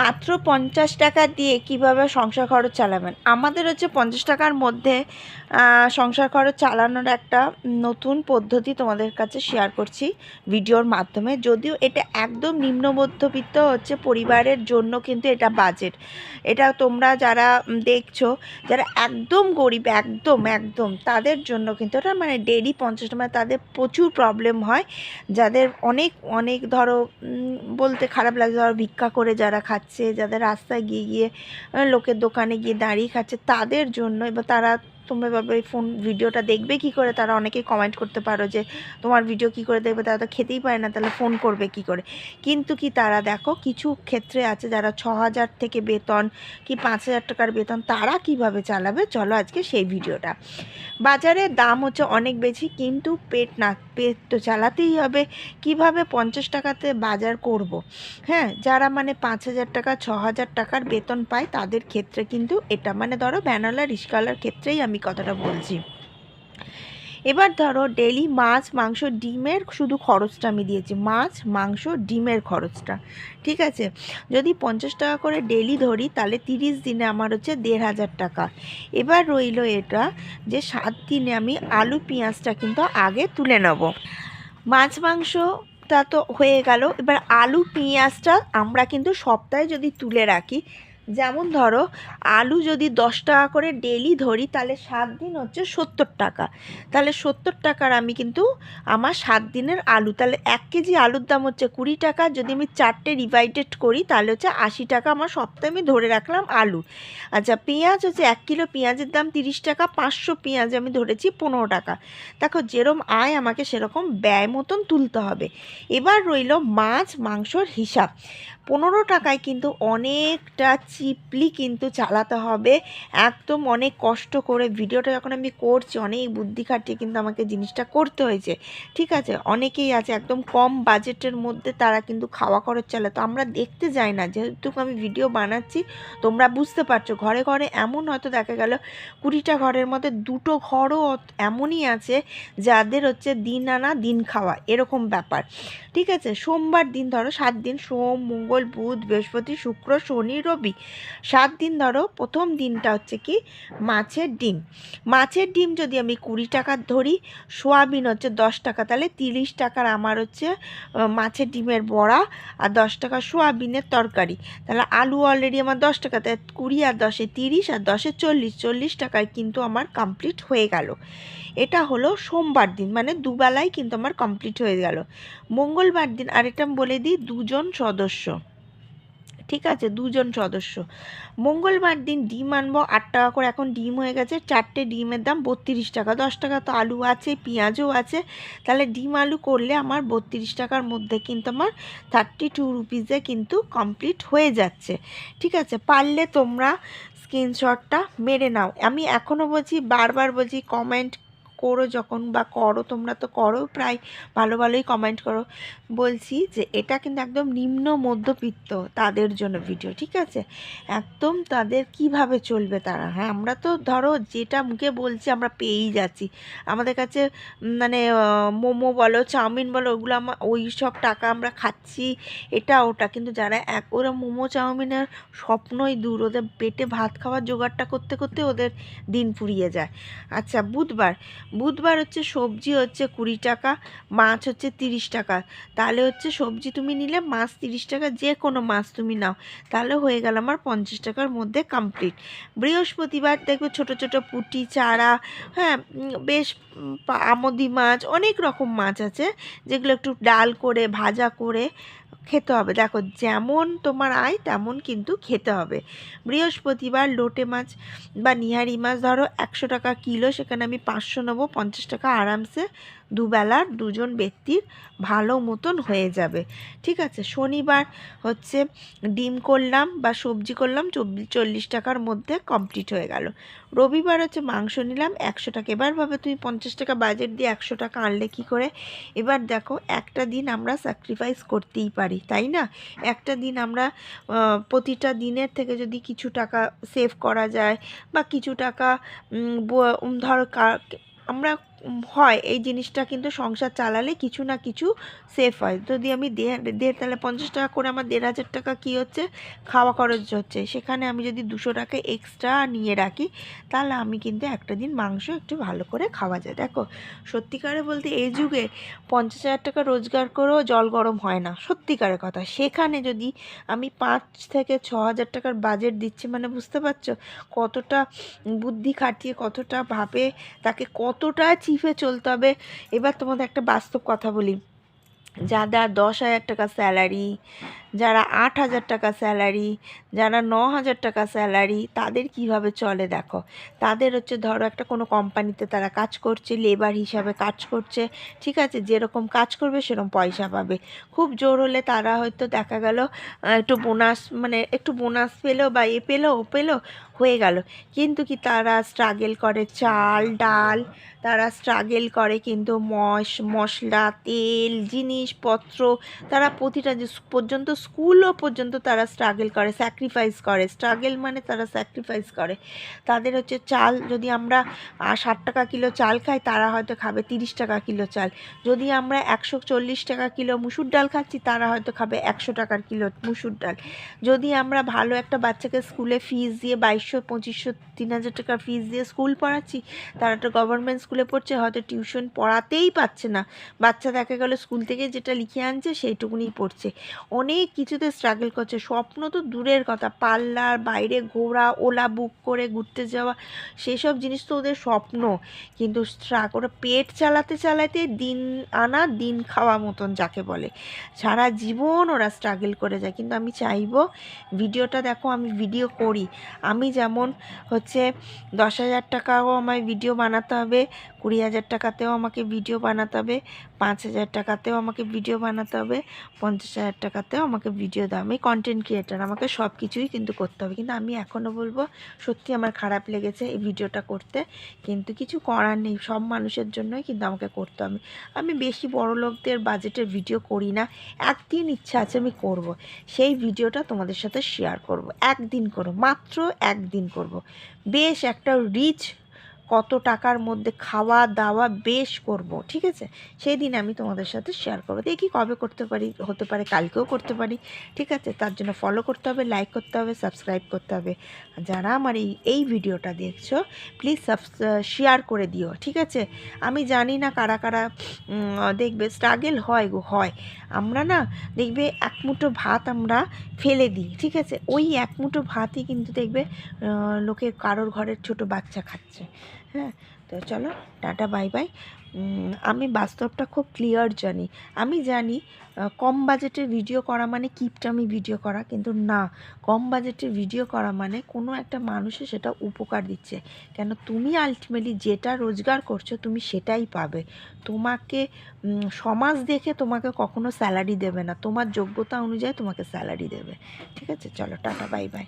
মাত্র পঞ্চাশ টাকা দিয়ে কীভাবে সংসার খরচ চালাবেন? আমাদের হচ্ছে পঞ্চাশ টাকার মধ্যে সংসার খরচ চালানোর একটা নতুন পদ্ধতি তোমাদের কাছে শেয়ার করছি ভিডিওর মাধ্যমে। যদিও এটা একদম নিম্ন মধ্যবিত্ত হচ্ছে পরিবারের জন্য কিন্তু এটা বাজেট এটা তোমরা যারা দেখছ, যারা একদম গরিব, একদম একদম, তাদের জন্য কিন্তু এটা মানে ডেলি পঞ্চাশ টাকা মানে তাদের প্রচুর প্রবলেম হয়। যাদের অনেক অনেক ধরো বলতে খারাপ লাগে, ধরো ভিক্ষা করে যারা খাচ্ছে যাদের রাস্তায় গিয়ে গিয়ে লোকের দোকানে গিয়ে দাঁড়িয়ে খাচ্ছে, তাদের জন্য, এবার তারা তোমরা ভাবে ফোন ভিডিওটা দেখবে কি করে? তারা অনেকেই কমেন্ট করতে পারো যে, তোমার ভিডিও কি করে দেখবে? তারা তো খেতেই পারে না, তাহলে ফোন করবে কি করে? কিন্তু কি তারা দেখো, কিছু ক্ষেত্রে আছে যারা ছ হাজার থেকে বেতন কি পাঁচ হাজার টাকার বেতন, তারা কীভাবে চালাবে? চলো আজকে সেই ভিডিওটা বাজারে দাম হচ্ছে অনেক বেশি, কিন্তু পেট না পেট তো চালাতেই হবে কীভাবে পঞ্চাশ টাকাতে বাজার করব। হ্যাঁ যারা মানে পাঁচ হাজার টাকা, ছ হাজার টাকার বেতন পায়, তাদের ক্ষেত্রে কিন্তু এটা মানে ধরো ব্যানালা, রিস্কালার ক্ষেত্রেই আমি কথাটা বলছি এবার ধরো ডেলি মাছ, মাংস, ডিমের শুধু খরচটা আমি দিয়েছি। মাছ, মাংস, ডিমের খরচটা, ঠিক আছে? যদি পঞ্চাশ টাকা করে ডেলি ধরি, তাহলে তিরিশ দিনে আমার হচ্ছে দেড় হাজার টাকা। এবার রইল এটা যে সাত দিনে আমি আলু, পেঁয়াজটা কিন্তু আগে তুলে নেব। মাছ, মাংসটা তো হয়ে গেল। এবার আলু, পেঁয়াজটা আমরা কিন্তু সপ্তাহে যদি তুলে রাখি যেমন ধরো, আলু যদি দশ টাকা করে ডেলি ধরি, তাহলে সাত দিন হচ্ছে সত্তর টাকা। তাহলে সত্তর টাকার আমি কিন্তু আমার সাত দিনের আলু, তাহলে এক কেজি আলুর দাম হচ্ছে কুড়ি টাকা। যদি আমি চারটে ডিভাইডেড করি, তাহলে হচ্ছে আশি টাকা আমার সপ্তাহে আমি ধরে রাখলাম আলু। আচ্ছা পেঁয়াজ হচ্ছে এক কিলো, পেঁয়াজের দাম তিরিশ টাকা, পাঁচশো পেঁয়াজ আমি ধরেছি পনেরো টাকা। দেখো, যেরম আয় আমাকে সেরকম ব্যয় মতন তুলতে হবে। এবার রইল মাছ, মাংসর হিসাব। পনেরো টাকায় কিন্তু অনেকটা চিপলি কিন্তু চালাতে হবে। একদম অনেক কষ্ট করে ভিডিওটা যখন আমি করছি, অনেক বুদ্ধি খাটিয়ে কিন্তু আমাকে জিনিসটা করতে হয়েছে। ঠিক আছে? অনেকেই আছে, একদম কম বাজেটের মধ্যে তারা কিন্তু খাওয়া খরচ চালায়। তো আমরা দেখতে যাই না, যেহেতু আমি ভিডিও বানাচ্ছি, তোমরা বুঝতে পারছ, ঘরে ঘরে এমন হয়তো দেখা গেল কুড়িটা ঘরের মধ্যে দুটো ঘরও এমনই আছে যাদের হচ্ছে দিন আনা, দিন খাওয়া, এরকম ব্যাপার। ঠিক আছে? সোমবার দিন, ধরো সাত দিন, সোম, মঙ্গল বুধ, বৃহস্পতি, শুক্র, শনি, রবি। সাত দিন ধরো, প্রথম দিনটা হচ্ছে কি? মাছের ডিম। মাছের ডিম যদি আমি কুড়ি টাকার ধরি, সোয়াবিন হচ্ছে দশ টাকা, তাহলে তিরিশ টাকার আমার হচ্ছে মাছের ডিমের বড়া আর দশ টাকা সোয়াবিনের তরকারি। তাহলে আলু অলরেডি আমার দশ টাকা তাই কুড়ি আর দশে তিরিশ আর দশে চল্লিশ চল্লিশ টাকায় কিন্তু আমার কমপ্লিট হয়ে গেল। এটা হলো সোমবার দিন মানে দুবেলায় কিন্তু আমার কমপ্লিট হয়ে গেল। মঙ্গলবার দিন আরেকটা বলে দিই, দুজন সদস্য। ঠিক আছে? দুজন সদস্য। মঙ্গলবার দিন ডিম আনব, আট টাকা করে। এখন ডিম হয়ে গেছে, চারটে ডিমের দাম বত্রিশ টাকা। দশ টাকা তো আলু আছে, পেঁয়াজও আছে। তাহলে ডিম আলু করলে আমার বত্রিশ টাকার মধ্যে কিন্তু আমার থার্টি টু রুপিসে কিন্তু কমপ্লিট হয়ে যাচ্ছে। ঠিক আছে? পারলে তোমরা স্ক্রিনশটটা মেরে নাও। আমি এখনও বলছি, বারবার বলছি কমেন্ট করো যখন বা করো, তোমরা তো করো প্রায়, ভালো ভালোই কমেন্ট করো। বলছি যে এটা কিন্তু একদম নিম্ন মধ্যবিত্ত তাদের জন্য ভিডিও ঠিক আছে? একদম তাদের কীভাবে চলবে তারা? হ্যাঁ আমরা তো ধরো যেটা মুখে বলছি আমরা পেয়েই যাচ্ছি। আমাদের কাছে মানে মোমো বলো, চাউমিন বলো, ওগুলো আমার ওই সব টাকা আমরা খাচ্ছি, এটা ওটা। কিন্তু যারা এক, ওরা মোমো, চাউমিনের স্বপ্নই দূর, ওদের পেটে ভাত খাওয়ার জোগাড়টা করতে করতে ওদের দিন ফুরিয়ে যায়। আচ্ছা বুধবার বুধবার হচ্ছে সবজি হচ্ছে কুড়ি টাকা, মাছ হচ্ছে তিরিশ টাকা। তাহলে হচ্ছে সবজি তুমি নিলে, মাছ তিরিশ টাকা, যে কোনো মাছ তুমি নাও। তাহলে হয়ে গেল আমার পঞ্চাশ টাকার মধ্যে কমপ্লিট বৃহস্পতিবার দেখবে ছোট ছোট পুঁটি, চারা হ্যাঁ বেশ আমোদি মাছ, অনেক রকম মাছ আছে, যেগুলো একটু ডাল করে, ভাজা করে খেতে হবে। দেখো, যেমন তোমার আয়, তেমন কিন্তু খেতে হবে। বৃহস্পতিবার লোটে মাছ বা নিহারি মাছ, ধরো একশো টাকা কিলো, সেখানে আমি পাঁচশো নেব, পঞ্চাশ টাকা আরামসে দুবেলার দুজন ব্যক্তির ভালো মতন হয়ে যাবে। ঠিক আছে? শনিবার হচ্ছে ডিম করলাম বা সবজি করলাম চল্লিশ টাকার মধ্যে কমপ্লিট হয়ে গেল। রবিবার হচ্ছে মাংস নিলাম, একশো টাকা। এবার ভাবে তুমি পঞ্চাশ টাকা বাজেট দিয়ে একশো টাকা আনলে কি করে? এবার দেখো, একটা দিন আমরা স্যাক্রিফাইস করতেই পারি, তাই না? একটা দিন আমরা প্রতিটা দিনের থেকে যদি কিছু টাকা সেভ করা যায় বা কিছু টাকা ধরো আমরা হয়, এই জিনিসটা কিন্তু সংসার চালালে কিছু না কিছু সেফ হয়। যদি আমি দেড় তাহলে পঞ্চাশ টাকা করে আমার দেড় হাজার টাকা কী হচ্ছে? খাওয়া খরচ হচ্ছে। সেখানে আমি যদি দুশো টাকা এক্সট্রা নিয়ে রাখি, তাহলে আমি কিন্তু একটা দিন মাংস একটু ভালো করে খাওয়া যায়। দেখো, সত্যিকারে বলতে এই যুগে পঞ্চাশ হাজার টাকা রোজগার করেও জল গরম হয় না। সত্যিকারের কথা। সেখানে যদি আমি পাঁচ থেকে ছ হাজার টাকার বাজেট দিচ্ছি মানে বুঝতে পারছ? কতটা বুদ্ধি খাটিয়ে, কতটা ভাবে তাকে কতটা চিফে চলতে হবে। এবার তোমাদের একটা বাস্তব কথা বলি। যাদের দশ হাজার টাকা স্যালারি যারা আট হাজার টাকা স্যালারি, যারা ন হাজার টাকা স্যালারি, তাদের কীভাবে চলে দেখো? তাদের হচ্ছে ধরো একটা কোনো কোম্পানিতে তারা কাজ করছে, লেবার হিসাবে কাজ করছে, ঠিক আছে? যেরকম কাজ করবে, সেরকম পয়সা পাবে। খুব জোর হলে তারা হয়তো দেখা গেল একটু বোনাস মানে একটু বোনাস পেল বা এ পেল, ও পেল, হয়ে গেল। কিন্তু কি তারা স্ট্রাগেল করে? চাল, ডাল, তারা স্ট্রাগেল করে কিন্তু মশ, মশলা, তেল, জিনিসপত্র, তারা প্রতিটা পর্যন্ত স্কুলও পর্যন্ত তারা স্ট্রাগেল করে স্যাক্রিফাইস করে। স্ট্রাগেল মানে তারা স্যাক্রিফাইস করে। তাদের হচ্ছে চাল, যদি আমরা ষাট টাকা কিলো চাল খাই, তারা হয়তো খাবে তিরিশ টাকা কিলো চাল। যদি আমরা একশো চল্লিশ টাকা কিলো মুসুর ডাল খাচ্ছি, তারা হয়তো খাবে একশো টাকার কিলো মুসুর ডাল। যদি আমরা ভালো একটা বাচ্চাকে স্কুলে ফিস দিয়ে বাইশশো, পঁচিশশো, তিন হাজার টাকার ফিস দিয়ে স্কুল পড়াচ্ছি, তারা তো গভর্নমেন্ট স্কুলে পড়ছে, হয়তো টিউশন পড়াতেই পাচ্ছে না। বাচ্চা দেখা গেল স্কুল থেকে যেটা লিখে আনছে, সেইটুকুনি পড়ছে। অনেক কিছুতে স্ট্রাগল করছে। স্বপ্ন তো দূরের কথা। পার্লার, বাইরে ঘোরা, ওলা বুক করে ঘুরতে যাওয়া, সেসব জিনিস তো ওদের স্বপ্ন। কিন্তু স্ট্রাগ ওরা পেট চালাতে চালাতে দিন আনা, দিন খাওয়া মতন যাকে বলে। সারা জীবন ওরা স্ট্রাগল করে যায়। কিন্তু আমি চাইব, ভিডিওটা দেখো, আমি ভিডিও করি। আমি যেমন হচ্ছে দশ হাজার টাকাও আমায় ভিডিও বানাতে হবে, কুড়ি হাজার টাকাতেও আমাকে ভিডিও বানাতে হবে, পাঁচ হাজার টাকাতেও আমাকে ভিডিও বানাতে হবে, পঞ্চাশ হাজার টাকাতেও আমাকে ভিডিও দাও, আমি কন্টেন্ট ক্রিয়েটার আমাকে সব কিছুই কিন্তু করতে হবে কিন্তু আমি এখনও বলব, সত্যি আমার খারাপ লেগেছে এই ভিডিওটা করতে কিন্তু কিছু করার নেই, সব মানুষের জন্যই কিন্তু আমাকে করতে হবে আমি বেশি বড় লোকদের বাজেটের ভিডিও করি না, একদিন ইচ্ছা আছে আমি করব। সেই ভিডিওটা তোমাদের সাথে শেয়ার করব। একদিন করব, মাত্র একদিন করব। বেশ একটা রিচ কত টাকার মধ্যে খাওয়া দাওয়া বেশ করব, ঠিক আছে? সেই দিন আমি তোমাদের সাথে শেয়ার করব। দেখি কবে করতে পারি, হতে পারে কালকেও করতে পারি, ঠিক আছে? তার জন্য ফলো করতে হবে লাইক করতে হবে সাবস্ক্রাইব করতে হবে। যারা আমার এই এই ভিডিওটা দেখছ প্লিজ শেয়ার করে দিও, ঠিক আছে? আমি জানি না কারা কারা দেখবে স্ট্রাগেল হয় গো, হয়। আমরা না, দেখবে এক মুঠো ভাত আমরা ফেলে দিই, ঠিক আছে? ওই এক মুঠো ভাতই কিন্তু দেখবে লোকের কারোর ঘরের ছোট বাচ্চা খাচ্ছে। হ্যাঁ তো চলো, টাটা বাই বাই আমি বাস্তবটা খুব ক্লিয়ার জানি। আমি জানি কম বাজেটে ভিডিও করা মানে কিপটামি ভিডিও করা, কিন্তু না, কম বাজেটে ভিডিও করা মানে কোনো একটা মানুষে সেটা উপকার দিচ্ছে। কেন, তুমি আলটিমেটলি যেটা রোজগার করছ, তুমি সেটাই পাবে। তোমাকে সমাজ দেখে তোমাকে কখনো স্যালারি দেবে না। তোমার যোগ্যতা অনুযায়ী তোমাকে স্যালারি দেবে। ঠিক আছে? চলো, টাটা বাই বাই